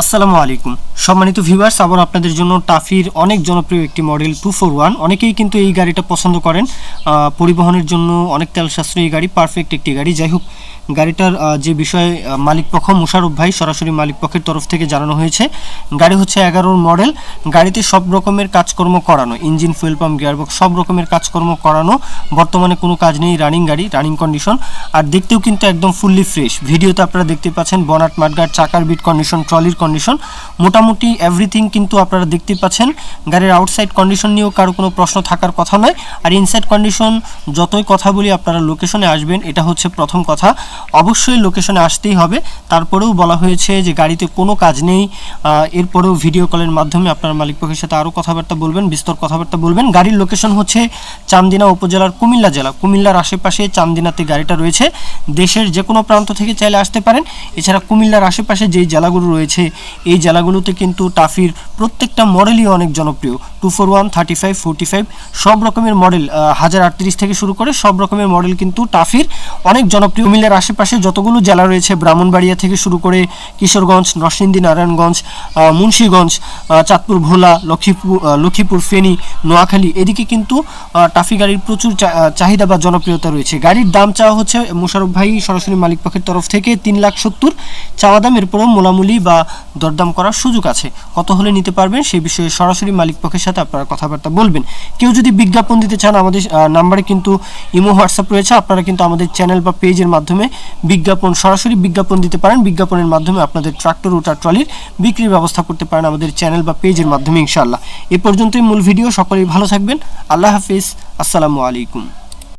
আসসালামু আলাইকুম। সম্মানিত ভিউয়ার্স আবার আপনাদের জন্য টাফির অনেক জনপ্রিয় একটি মডেল টু ফোর ওয়ান অনেকেই কিন্তু এই গাড়িটা পছন্দ করেন। পরিবহনের জন্য অনেক তেল সাশ্রয়ী গাড়ি পারফেক্ট একটি গাড়ি। যাই হোক গাড়িটার যে বিষয়ে আহ, মালিক পক্ষ মুশারফ ভাই সরাসরি মালিক পক্ষের তরফ থেকে জানানো হয়েছে গাড়ি হচ্ছে এগারোর মডেল গাড়িতে সব রকমের কাজকর্ম করানো ইঞ্জিন ফুয়েল পাম্প গিয়ারবক্স সব রকমের কাজকর্ম করানো বর্তমানে কোনো কাজ নেই রানিং গাড়ি রানিং কন্ডিশন আর দেখতেও কিন্তু একদম ফুললি ফ্রেশ ভিডিওতে আপনারা দেখতে পাচ্ছেন বনাট মাঠগাট চাকার বিট কন্ডিশন ট্রলির কন্ডিশন মোটামুটি এভরিথিং কিন্তু আপনারা দেখতে পাচ্ছেন। গাড়ির আউটসাইড কন্ডিশন নিয়েও কারও কোনো প্রশ্ন থাকার কথা নয়। আর ইনসাইড কন্ডিশন যতই কথা বলি আপনারা লোকেশনে আসবেন, এটা হচ্ছে প্রথম কথা। অবশ্যই লোকেশনে আসতেই হবে। তারপরেও বলা হয়েছে যে গাড়িতে কোনো কাজ নেই। এরপরেও ভিডিও কলের মাধ্যমে আপনার মালিক পক্ষের সাথে আরও কথাবার্তা বলবেন, বিস্তর কথাবার্তা বলবেন। গাড়ির লোকেশন হচ্ছে চান্দিনা উপজেলার কুমিল্লা জেলা। কুমিল্লার আশেপাশে চান্দিনাতে গাড়িটা রয়েছে। দেশের যে কোনো প্রান্ত থেকে চাইলে আসতে পারেন। এছাড়া কুমিল্লার আশেপাশে যেই জেলাগুলো রয়েছে, এই জেলাগুলোতে কিন্তু টাফির প্রত্যেকটা মডেলই অনেক জনপ্রিয়। Two four one thirty five five সব রকমের মডেল হাজার আটত্রিশ থেকে শুরু করে সব রকমের মডেল কিন্তু টাফির অনেক জনপ্রিয়। কুমিল্লার আশেপাশে যতগুলো জেলা রয়েছে, ব্রাহ্মণবাড়িয়া থেকে শুরু করে কিশোরগঞ্জ, নরসিংদী, নারায়ণগঞ্জ মুন্সীগঞ্জ চাঁদপুর, ভোলা, লক্ষ্মীপুর লক্ষ্মীপুর, ফেনী, নোয়াখালী, এদিকে কিন্তু টাফি গাড়ির প্রচুর চাহিদা বা জনপ্রিয়তা রয়েছে। গাড়ির দাম চাওয়া হচ্ছে মুশারফ ভাই সরাসরি মালিক পক্ষের তরফ থেকে তিন লাখ সত্তর। চাওয়া দাম এরপরও মোলামুলি বা দরদাম করার সুযোগ আছে কত হলে নিতে পারবেন সেই বিষয়ে সরাসরি মালিক পক্ষের সাথে আপনারা কথাবার্তা বলবেন। কেউ যদি বিজ্ঞাপন দিতে চান, আমাদের নাম্বারে কিন্তু ইমো, হোয়াটসঅ্যাপ রয়েছে। আপনারা কিন্তু আমাদের চ্যানেল বা পেজের মাধ্যমে বিজ্ঞাপন, সরাসরি বিজ্ঞাপন দিতে পারেন। বিজ্ঞাপনের মাধ্যমে আপনাদের ট্রাক্টর ওটা ট্রলির বিক্রির ব্যবস্থা করতে পারেন আমাদের চ্যানেল বা পেজের মাধ্যমে, ইনশাআল্লাহ। এ পর্যন্তই মূল ভিডিও সকলেই ভালো থাকবেন। আল্লাহ হাফিজ। আসসালামু আলাইকুম।